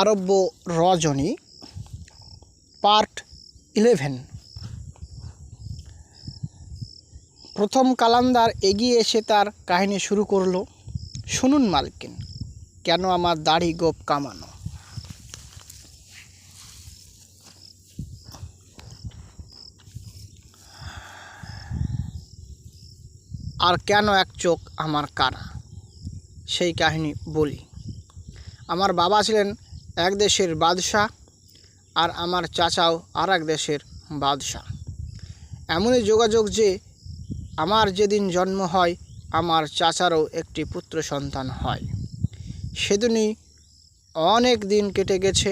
আরব্য রজনী, part eleven. প্রথম কালান্দার এগিয়ে এসে তার কাহিনী শুরু করল, শুনুন মালকিন, কেন আমার দাড়ি গোপ কামানো? আর কেন এক চোখ আমার কানা? সেই কাহিনী বলি। আমার বাবা ছিলেন এক দেশের বাদশাহ আর আমার চাচাও আর এক দেশের বাদশাহ। এমনই যোগাযোগ যে আমার যেদিন জন্ম হয়, আমার চাচারও একটি পুত্র সন্তান হয়। সেদিনই অনেক দিন কেটে গেছে,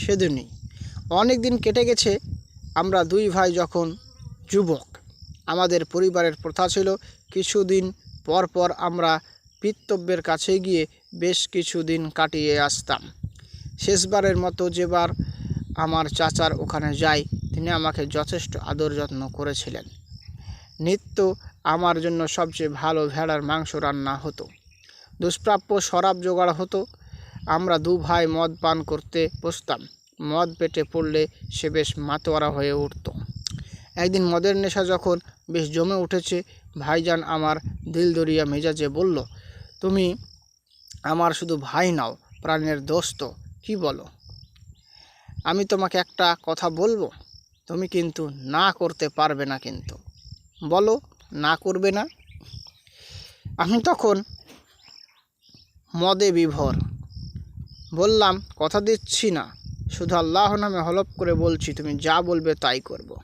সেদিনই অনেক দিন কেটে গেছে, আমরা দুই ভাই যখন যুবক, আমাদের পরিবারের প্রথা ছিল, কিছুদিন পর পর আমরা পিতব্যের কাছে গিয়ে বেশ কিছু দিন কাটিয়ে আসতাম। শেষবারের মতো যেবার আমার চাচার ওখানে যাই, তিনি আমাকে যথেষ্ট আদর যত্ন করেছিলেন। নিত্য আমার জন্য সবচেয়ে ভালো ভেড়ার মাংস রান্না হতো। দুষ্প্রাপ্য শরাব জোগাড় হতো। আমরা দু ভাই মদ পান করতে বসতাম। মদ পেটে পড়লে সে বেশ মাতোয়ারা হয়ে উঠত। একদিন মদের নেশা যখন বেশ জমে উঠেছে, ভাইজান আমার দিলদরিয়া মেজাজে বলল তুমি আমার শুধু ভাই নাও, প্রাণের দোস্ত, কি বলো? আমি তোমাকে একটা কথা বলব, তুমি কিন্তু না করতে পারবে না কিন্তু। বলো, না করবে না? আমি তখন মদে বিভোর। বললাম, কথা দিচ্ছি না। শুধু আল্লাহ নামে হলপ করে বলছি, তুমি যা বলবে তাই করব।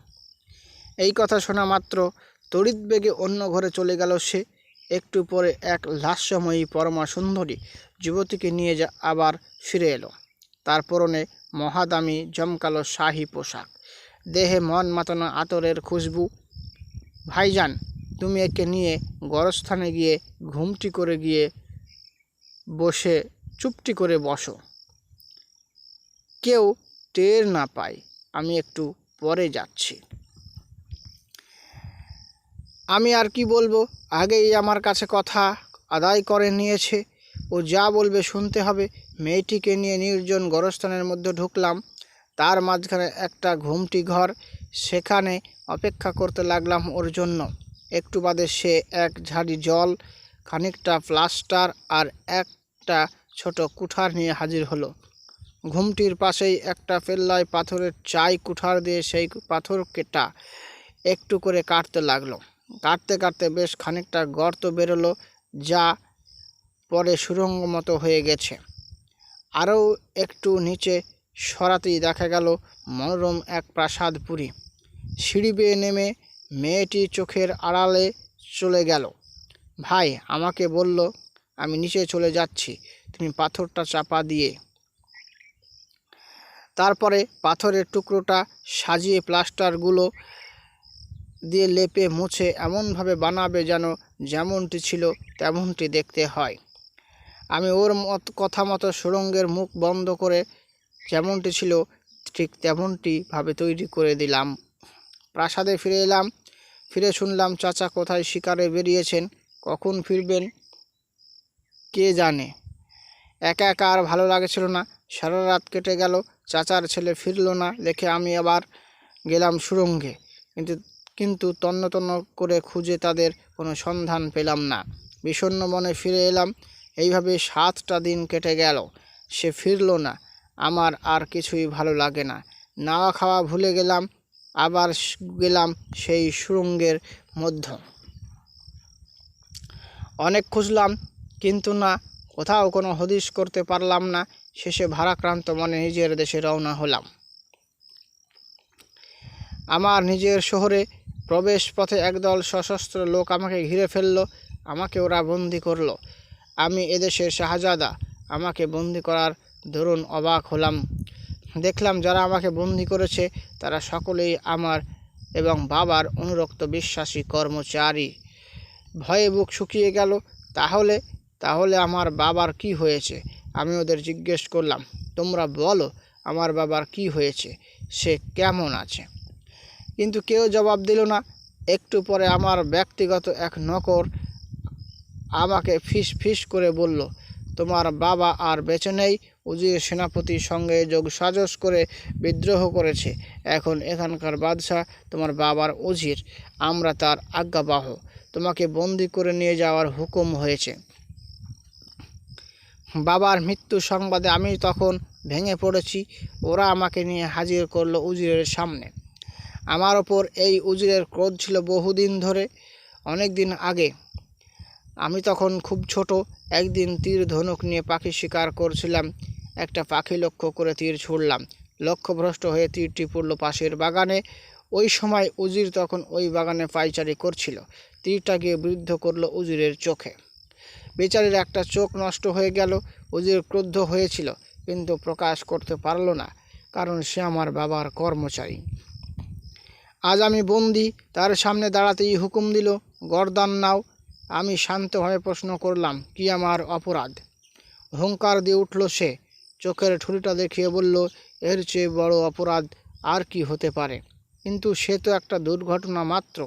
এই কথা শোনা মাত্র তড়িৎ বেগে অন্য ঘরে চলে গেল সে। একটু পরে এক লাস্যময়ী পরমা সুন্দরী যুবতীকে নিয়ে যা আবার ফিরে এলো। তার পরনে মহাদামি জমকালো শাহী পোশাক। দেহে মন মাতানো আতরের খুশবু। ভাইজান, তুমি একে নিয়ে গরস্থানে গিয়ে ঘুমটি করে গিয়ে বসে চুপটি করে বসো। কেউ টের না পায়, আমি একটু পরে যাচ্ছি। আমি আর কি বলব? আগেই আমার কাছে কথা আদায় করে নিয়েছে। ও যা বলবে শুনতে হবে। মেয়েটিকে নিয়ে নির্জন গরস্থানের মধ্যে ঢুকলাম। তার মাঝখানে একটা ঘুমটি ঘর। সেখানে অপেক্ষা করতে লাগলাম ওর জন্য। একটু বাদে সে এক ঝাড়ি জল, খানিকটা প্লাস্টার আর একটা ছোট কুঠার নিয়ে হাজির হলো। ঘুমটির পাশেই একটা পেল্লায় পাথরের চাই কুঠার দিয়ে সেই পাথর কেটা একটু করে কাটতে লাগল। কাটতে কাটতে বেশ খানিকটা গর্ত বেরোলো, যা পরে সুরঙ্গ মতো হয়ে গেছে। আরও একটু নিচে সরাতেই দেখা গেল মনোরম এক প্রাসাদপুরী। সিঁড়ি বেয়ে নেমে মেয়েটি চোখের আড়ালে চলে গেল। ভাই, আমাকে বলল, আমি নিচে চলে যাচ্ছি, তুমি পাথরটা চাপা দিয়ে। তারপরে পাথরের টুকরোটা সাজিয়ে প্লাস্টারগুলো দিয়ে লেপে মুছে এমনভাবে বানাবে যেন যেমনটি ছিল তেমনটি দেখতে হয়। আমি ওর মত, কথা মতো সুরঙ্গের মুখ বন্ধ করে যেমনটি ছিল ঠিক তেমনটি ভাবে তৈরি করে দিলাম। প্রাসাদে ফিরে এলাম, ফিরে শুনলাম চাচা কোথায় শিকারে বেরিয়েছেন, কখন ফিরবেন, কে জানে? একা একা আর ভালো লাগছিল না, সারা রাত কেটে গেল, চাচার ছেলে ফিরলো না দেখে আমি আবার গেলাম সুরঙ্গে কিন্তু কিন্তু তন্ন তন্ন করে খুঁজে তাদের কোনো সন্ধান পেলাম না। বিষণ্ণ মনে ফিরে এলাম, এইভাবে সাতটা দিন কেটে গেল। সে ফিরল না, আমার আর কিছুই ভালো লাগে না। নাওয়া খাওয়া ভুলে গেলাম, আবার গেলাম সেই সুরঙ্গের মধ্য। অনেক খুঁজলাম, কিন্তু না, কোথাও কোনো হদিশ করতে পারলাম না। শেষে ভারাক্রান্ত মনে নিজের দেশে রওনা হলাম। আমার নিজের শহরে প্রবেশ পথে একদল সশস্ত্র লোক আমাকে ঘিরে ফেলল, আমাকে ওরা বন্দি করল। আমি এদেশের শাহজাদা, আমাকে বন্দি করার দরুন অবাক হলাম। দেখলাম যারা আমাকে বন্দি করেছে, তারা সকলেই আমার এবং বাবার অনুরক্ত বিশ্বাসী কর্মচারী। ভয়ে বুক শুকিয়ে গেল, তাহলে তাহলে আমার বাবার কি হয়েছে? আমি ওদের জিজ্ঞেস করলাম, তোমরা বলো, আমার বাবার কি হয়েছে? সে কেমন আছে? কিন্তু কেউ জবাব দিল না। একটু পরে আমার ব্যক্তিগত এক নকর আমাকে ফিস ফিস করে বলল, তোমার বাবা আর বেঁচে নেই, উজির সেনাপতির সঙ্গে যোগ সাজস করে বিদ্রোহ করেছে। এখন এখানকার বাদশাহ তোমার বাবার উজির, আমরা তার আজ্ঞাবাহ। তোমাকে বন্দি করে নিয়ে যাওয়ার হুকুম হয়েছে। বাবার মৃত্যু সংবাদে আমি তখন ভেঙে পড়েছি। ওরা আমাকে নিয়ে হাজির করল উজিরের সামনে। আমার ওপর এই উজিরের ক্রোধ ছিল বহুদিন ধরে, অনেক দিন আগে। আমি তখন খুব ছোট, একদিন তীর ধনুক নিয়ে পাখি শিকার করছিলাম, একটা পাখি লক্ষ্য করে তীর ছুড়লাম। লক্ষ্যভ্রষ্ট হয়ে তীরটি পড়ল পাশের বাগানে। ওই সময় উজির তখন ওই বাগানে পাইচারি করছিল। তীরটা গিয়ে বৃদ্ধ করল উজিরের চোখে। বেচারির একটা চোখ নষ্ট হয়ে গেল, উজির ক্রুদ্ধ হয়েছিল, কিন্তু প্রকাশ করতে পারল না, কারণ সে আমার বাবার কর্মচারী। আজ আমি বন্দি, তার সামনে দাঁড়াতেই হুকুম দিল, গরদান নাও। আমি শান্তভাবে প্রশ্ন করলাম, কি আমার অপরাধ? হুঙ্কার দিয়ে উঠল সে, চোখের ঠুলিটা দেখিয়ে বলল, এর চেয়ে বড় অপরাধ আর কি হতে পারে? কিন্তু সে তো একটা দুর্ঘটনা মাত্র,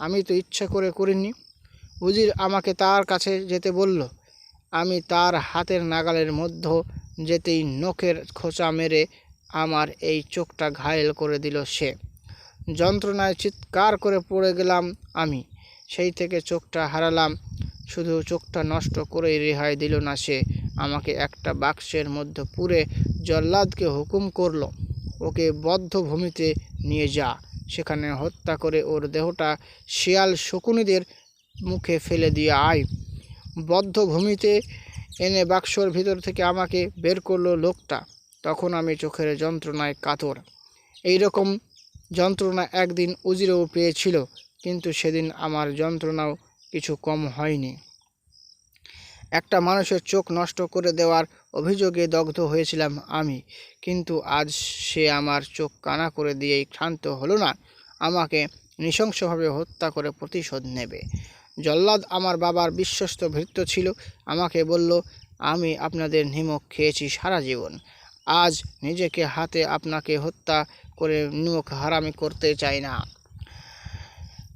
আমি তো ইচ্ছা করে করিনি। উজির আমাকে তার কাছে যেতে বলল, আমি তার হাতের নাগালের মধ্য যেতেই নখের খোঁচা মেরে আমার এই চোখটা ঘায়েল করে দিল সে। যন্ত্রণায় চিৎকার করে পড়ে গেলাম আমি। সেই থেকে চোখটা হারালাম। শুধু চোখটা নষ্ট করেই রেহাই দিল না সে। আমাকে একটা বাক্সের মধ্যে পুরে জল্লাদকে হুকুম করল, ওকে বদ্ধ ভূমিতে নিয়ে যা। সেখানে হত্যা করে ওর দেহটা শিয়াল শকুনিদের মুখে ফেলে দিয়ে আয়। বদ্ধ ভূমিতে এনে বাক্সর ভিতর থেকে আমাকে বের করল লোকটা। তখন আমি চোখের যন্ত্রণায় কাতর। এই রকম যন্ত্রণা একদিন উজিরেও পেয়েছিল, কিন্তু সেদিন আমার যন্ত্রণাও কিছু কম হয়নি। একটা মানুষের চোখ নষ্ট করে দেওয়ার অভিযোগে দগ্ধ হয়েছিলাম আমি, কিন্তু আজ সে আমার চোখ কানা করে দিয়েই ক্ষান্ত হলো না, আমাকে নৃশংসভাবে হত্যা করে প্রতিশোধ নেবে। জল্লাদ আমার বাবার বিশ্বস্ত ভৃত্য ছিল, আমাকে বলল, আমি আপনাদের নিমক খেয়েছি সারা জীবন। আজ নিজেকে হাতে আপনাকে হত্যা করে নিমক হারামি করতে চাই না।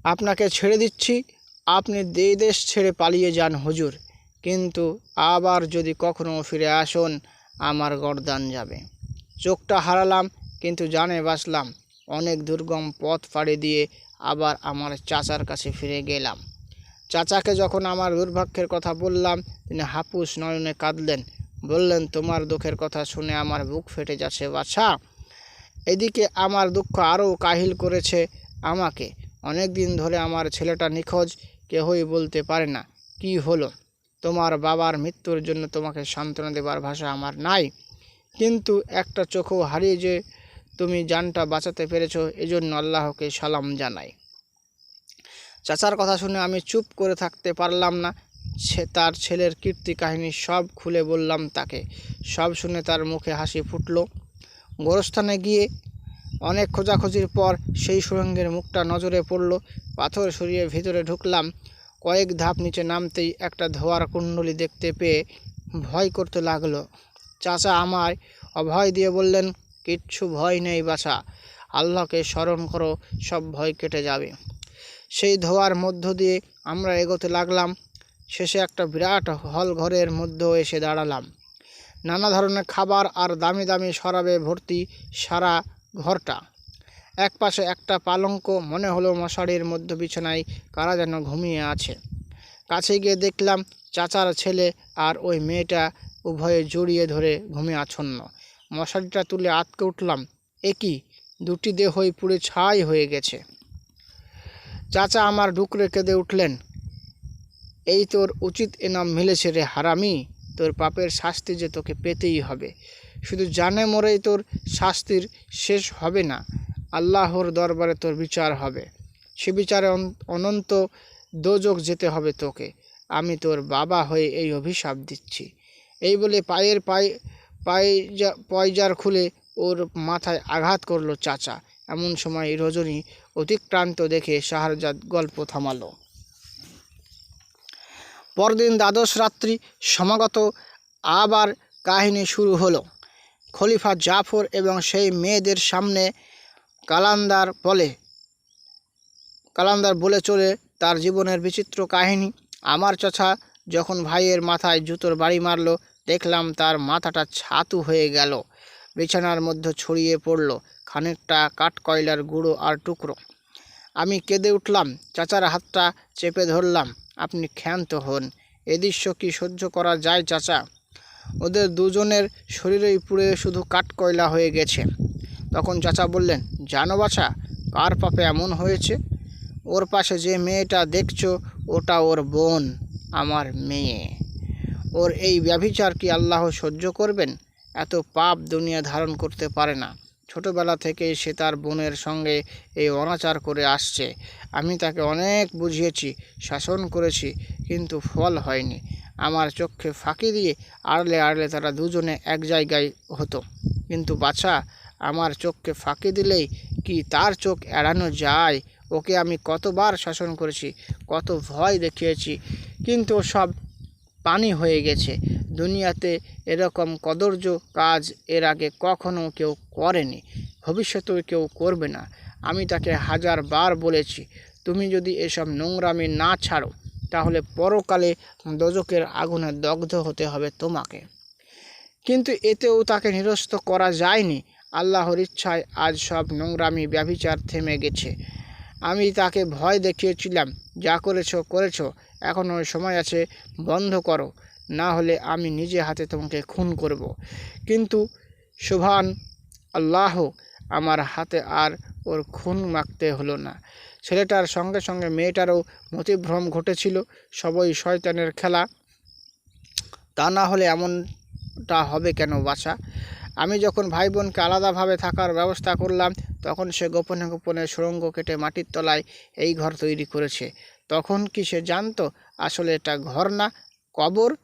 আপনাকে ছেড়ে দিচ্ছি। আপনি দেশ ছেড়ে পালিয়ে যান, হুজুর। কিন্তু আবার যদি কখনো ফিরে আসুন, আমার গরদান যাবে। চোখটা হারালাম, কিন্তু জানে বাঁচলাম। অনেক দুর্গম পথ পাড়ি দিয়ে আবার আমার চাচার কাছে ফিরে গেলাম। চাচাকে যখন আমার দুর্ভাগ্যের কথা বললাম, তিনি হাপুস নয়নে কাঁদলেন। বললেন, তোমার দুঃখের কথা শুনে আমার বুক ফেটে যাচ্ছে বাছা এদিকে আমার দুঃখ আরও কাহিল করেছে আমাকে। অনেক দিন ধরে আমার ছেলেটা নিখোঁজ, কেহই বলতে পারে না, কি হলো? তোমার বাবার মৃত্যুর জন্য তোমাকে সান্ত্বনা দেবার ভাষা আমার নাই। কিন্তু একটা চোখও হারিয়ে যে তুমি জানটা বাঁচাতে পেরেছ, এজন্য আল্লাহকে সালাম জানাই। চাচার কথা শুনে আমি চুপ করে থাকতে পারলাম না। সে তার ছেলের কীর্তি কাহিনী সব খুলে বললাম তাকে। সব শুনে তার মুখে হাসি ফুটলো। গোরস্থানে গিয়ে অনেক খোঁজাখুঁজির পর সেই সুরঙ্গের মুখটা নজরে পড়ল। পাথর সরিয়ে ভিতরে ঢুকলাম। কয়েক ধাপ নিচে নামতেই একটা ধোয়ার কুণ্ডলি দেখতে পেয়ে ভয় করতে লাগল। চাচা আমায় অভয় দিয়ে বললেন, কিচ্ছু ভয় নেই বাছা, আল্লাহকে স্মরণ করো, সব ভয় কেটে যাবে। সেই ধোয়ার মধ্য দিয়ে আমরা এগোতে লাগলাম। শেষে একটা বিরাট হল ঘরের মধ্যে এসে দাঁড়ালাম। নানা ধরনের খাবার আর দামি দামি শরাবে ভর্তি সারা ঘরটা। এক পাশে একটা পালঙ্ক, মনে হলো মশারির মধ্যে বিছানায় কারা যেন ঘুমিয়ে আছে। কাছে গিয়ে দেখলাম চাচার ছেলে আর ওই মেয়েটা উভয়ে জড়িয়ে ধরে ঘুমিয়ে আচ্ছন্ন। মশারিটা তুলে আটকে উঠলাম। একই দুটি দেহই পুড়ে ছাই হয়ে গেছে। চাচা আমার ডুকরে কেঁদে উঠলেন। এই তোর উচিত এনাম মিলেছে রে হারামি। তোর পাপের শাস্তি যে তোকে পেতেই হবে। শুধু জানে মরেই তোর শাস্তির শেষ হবে না, আল্লাহর দরবারে তোর বিচার হবে। সে বিচারে অন- অনন্ত দোজক যেতে হবে তোকে। আমি তোর বাবা হয়ে এই অভিশাপ দিচ্ছি। এই বলে পায়ের পায়ে পায়জা পয়জার খুলে ওর মাথায় আঘাত করল চাচা। এমন সময় রজনী অতিক্রান্ত দেখে শাহরজাদ গল্প থামালো। পরদিন দ্বাদশ রাত্রি সমাগত আবার কাহিনী শুরু হলো। খলিফা জাফর এবং সেই মেয়েদের সামনে কালান্দার বলে কালান্দার বলে চলে তার জীবনের বিচিত্র কাহিনী। আমার চাচা যখন ভাইয়ের মাথায় জুতোর বাড়ি মারলো, দেখলাম তার মাথাটা ছাতু হয়ে গেল, বিছানার মধ্যে ছড়িয়ে পড়ল খানিকটা কাঠকয়লার গুঁড়ো আর টুকরো। আমি কেঁদে উঠলাম, চাচার হাতটা চেপে ধরলাম। আপনি ক্ষান্ত হন। এ দৃশ্য কি সহ্য করা যায়, চাচা? ওদের দুজনের শরীরেই পুড়ে শুধু কাঠকয়লা হয়ে গেছে। তখন চাচা বললেন, জানো বাছা, কার পাপে এমন হয়েছে? ওর পাশে যে মেয়েটা দেখছ, ওটা ওর বোন, আমার মেয়ে। ওর এই ব্যভিচার কি আল্লাহ সহ্য করবেন? এত পাপ দুনিয়া ধারণ করতে পারে না। ছোটবেলা থেকেই সে তার বোনের সঙ্গে এই অনাচার করে আসছে। আমি তাকে অনেক বুঝিয়েছি, শাসন করেছি, কিন্তু ফল হয়নি। আমার চোখে ফাঁকি দিয়ে আড়লে আড়লে তারা দুজনে এক জায়গায় হতো। কিন্তু বাছা, আমার চোখকে ফাঁকি দিলেই কি তার চোখ এড়ানো যায়? ওকে আমি কতবার শাসন করেছি, কত ভয় দেখিয়েছি, কিন্তু সব পানি হয়ে গেছে। দুনিয়াতে এরকম কদর্য কাজ এর আগে কখনো কেউ করেনি, ভবিষ্যতেও কেউ করবে না। আমি তাকে হাজার বার বলেছি, তুমি যদি এসব নোংরামি না ছাড়ো, তাহলে পরকালে দোজকের আগুনে দগ্ধ হতে হবে তোমাকে। কিন্তু এতেও তাকে নিরস্ত করা যায়নি। আল্লাহর ইচ্ছায় আজ সব নোংরামি ব্যভিচার থেমে গেছে। আমি তাকে ভয় দেখিয়েছিলাম, যা করেছ করেছ এখনও সময় আছে, বন্ধ করো। না হলে আমি নিজে হাতে তোমাকে খুন করব। কিন্তু সুভান আল্লাহ আমার হাতে আর ওর খুন মাখতে হলো না। ছেলেটার সঙ্গে সঙ্গে মেয়েটারও মতিভ্রম ঘটেছিল। সবই শয়তানের খেলা। তা না হলে এমনটা হবে কেন বাছা? আমি যখন ভাই বোনকে আলাদাভাবে থাকার ব্যবস্থা করলাম, তখন সে গোপনে গোপনে সুড়ঙ্গ কেটে মাটির তলায় এই ঘর তৈরি করেছে। তখন কি সে জানতো আসলে এটা ঘর না, কবর?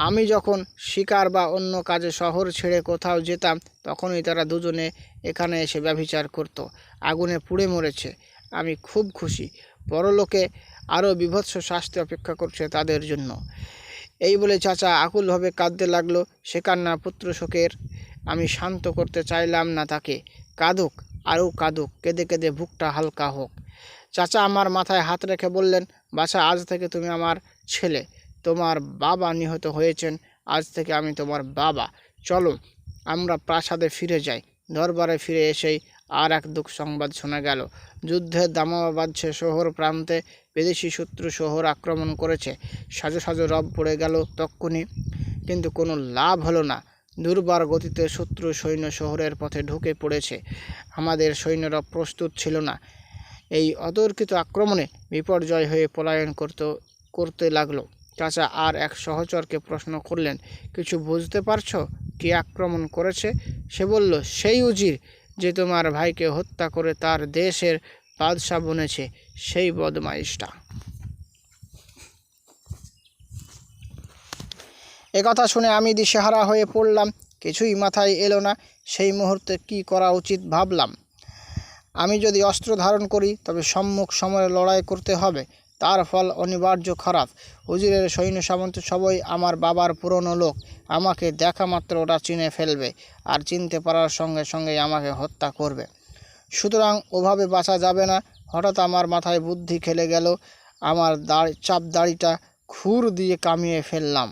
আমি যখন শিকার বা অন্য কাজে শহর ছেড়ে কোথাও যেতাম, তখনই তারা দুজনে এখানে এসে ব্যভিচার করত। আগুনে পুড়ে মরেছে। আমি খুব খুশি। পরলোকে আরও বিভৎস শাস্তি অপেক্ষা করছে তাদের জন্য। এই বলে চাচা আকুলভাবে কাঁদতে লাগল। সে কান্না পুত্র শোকের আমি শান্ত করতে চাইলাম না তাকে। কাঁদুক, আরও কাঁদুক, কেঁদে কেঁদে বুকটা হালকা হোক। চাচা আমার মাথায় হাত রেখে বললেন, বাছা, আজ থেকে তুমি আমার ছেলে। তোমার বাবা নিহত হয়েছেন। আজ থেকে আমি তোমার বাবা। চলো, আমরা প্রাসাদে ফিরে যাই। দরবারে ফিরে এসেই আর এক দুঃখ সংবাদ শোনা গেল। যুদ্ধের দামামা বাজছে শহর প্রান্তে বিদেশি শত্রু শহর আক্রমণ করেছে। সাজো সাজো রব পড়ে গেল তক্ষুনি। কিন্তু কোনো লাভ হলো না। দুর্বার গতিতে শত্রু সৈন্য শহরের পথে ঢুকে পড়েছে। আমাদের সৈন্যরা প্রস্তুত ছিল না। এই অতর্কিত আক্রমণে বিপর্যয় হয়ে পলায়ন করতে করতে লাগল। চাচা আর এক সহচরকে প্রশ্ন করলেন, কিছু বুঝতে পারছ? কে আক্রমণ করেছে? সে বলল, সেই উজির যে তোমার ভাইকে হত্যা করে তার দেশের বাদশাহ বনেছে, সেই বদমাইশটা। একথা শুনে আমি দিশেহারা হয়ে পড়লাম, কিছুই মাথায় এলো না, সেই মুহূর্তে কি করা উচিত ভাবলাম। আমি যদি অস্ত্র ধারণ করি, তবে সম্মুখ সময়ে লড়াই করতে হবে তার ফল অনিবার্য খারাপ। হুজুরের সৈন্য সামন্ত সবই আমার বাবার পুরনো লোক। আমাকে দেখা মাত্র ওরা চিনে ফেলবে আর চিনতে পারার সঙ্গে সঙ্গেই আমাকে হত্যা করবে। সুতরাং ওভাবে বাঁচা যাবে না। হঠাৎ আমার মাথায় বুদ্ধি খেলে গেল। আমার দাড়ি, চাপ দাড়িটা খুর দিয়ে কামিয়ে ফেললাম।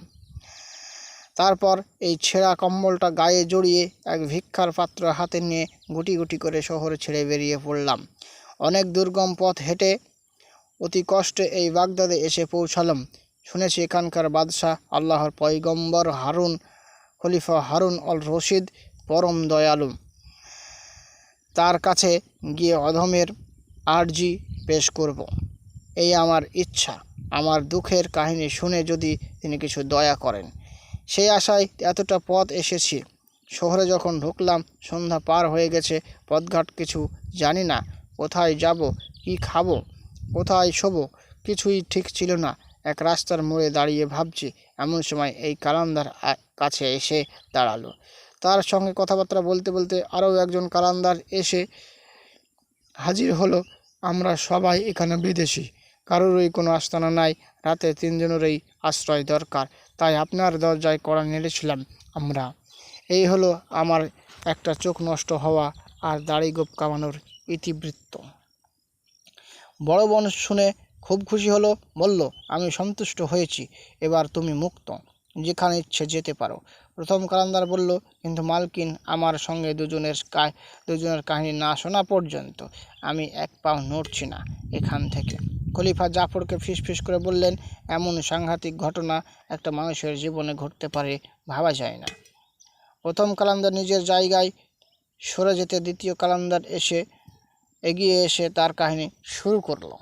তারপর এই ছেঁড়া কম্বলটা গায়ে জড়িয়ে এক ভিক্ষার পাত্র হাতে নিয়ে গুটি গুটি করে শহর ছেড়ে বেরিয়ে পড়লাম। অনেক দুর্গম পথ হেঁটে অতি কষ্টে এই বাগদাদে এসে পৌঁছালাম। শুনেছি এখানকার বাদশাহ আল্লাহর পয়গম্বর হারুন, খলিফা হারুন অল রশিদ পরম দয়ালু। তার কাছে গিয়ে অধমের আর্জি পেশ করব। এই আমার ইচ্ছা, আমার দুঃখের কাহিনী শুনে যদি তিনি কিছু দয়া করেন। সেই আশায় এতটা পথ এসেছি। শহরে যখন ঢুকলাম, সন্ধ্যা পার হয়ে গেছে, পথঘাট কিছু জানি না, কোথায় যাব, কি খাব? কোথায় শোবো? কিছুই ঠিক ছিল না। এক রাস্তার মোড়ে দাঁড়িয়ে ভাবছি, এমন সময় এই কালান্দার কাছে এসে দাঁড়াল। তার সঙ্গে কথাবার্তা বলতে বলতে আরও একজন কালান্দার এসে হাজির হলো। আমরা সবাই এখানে বিদেশি। কারোরই কোনো আস্তানা নাই। রাতে তিনজনেরই আশ্রয় দরকার। তাই আপনার দরজায় কড়া নেড়েছিলাম আমরা। এই হলো আমার একটা চোখ নষ্ট হওয়া আর দাড়ি গোপ কামানোর ইতিবৃত্ত। বড় বোন শুনে খুব খুশি হলো, বলল, আমি সন্তুষ্ট হয়েছি, এবার তুমি মুক্ত, যেখানে ইচ্ছে যেতে পারো। প্রথম কালান্দার বলল, কিন্তু মালকিন, আমার সঙ্গে দুজনের দুজনের কাহিনী না শোনা পর্যন্ত আমি এক পাও নড়ছি না এখান থেকে। খলিফা জাফরকে ফিসফিস করে বললেন, এমন সাংঘাতিক ঘটনা একটা মানুষের জীবনে ঘটতে পারে, ভাবা যায় না। প্রথম কালান্দার নিজের জায়গায় সরে যেতে দ্বিতীয় কালান্দার এসে এগিয়ে এসে তার কাহিনী শুরু করল।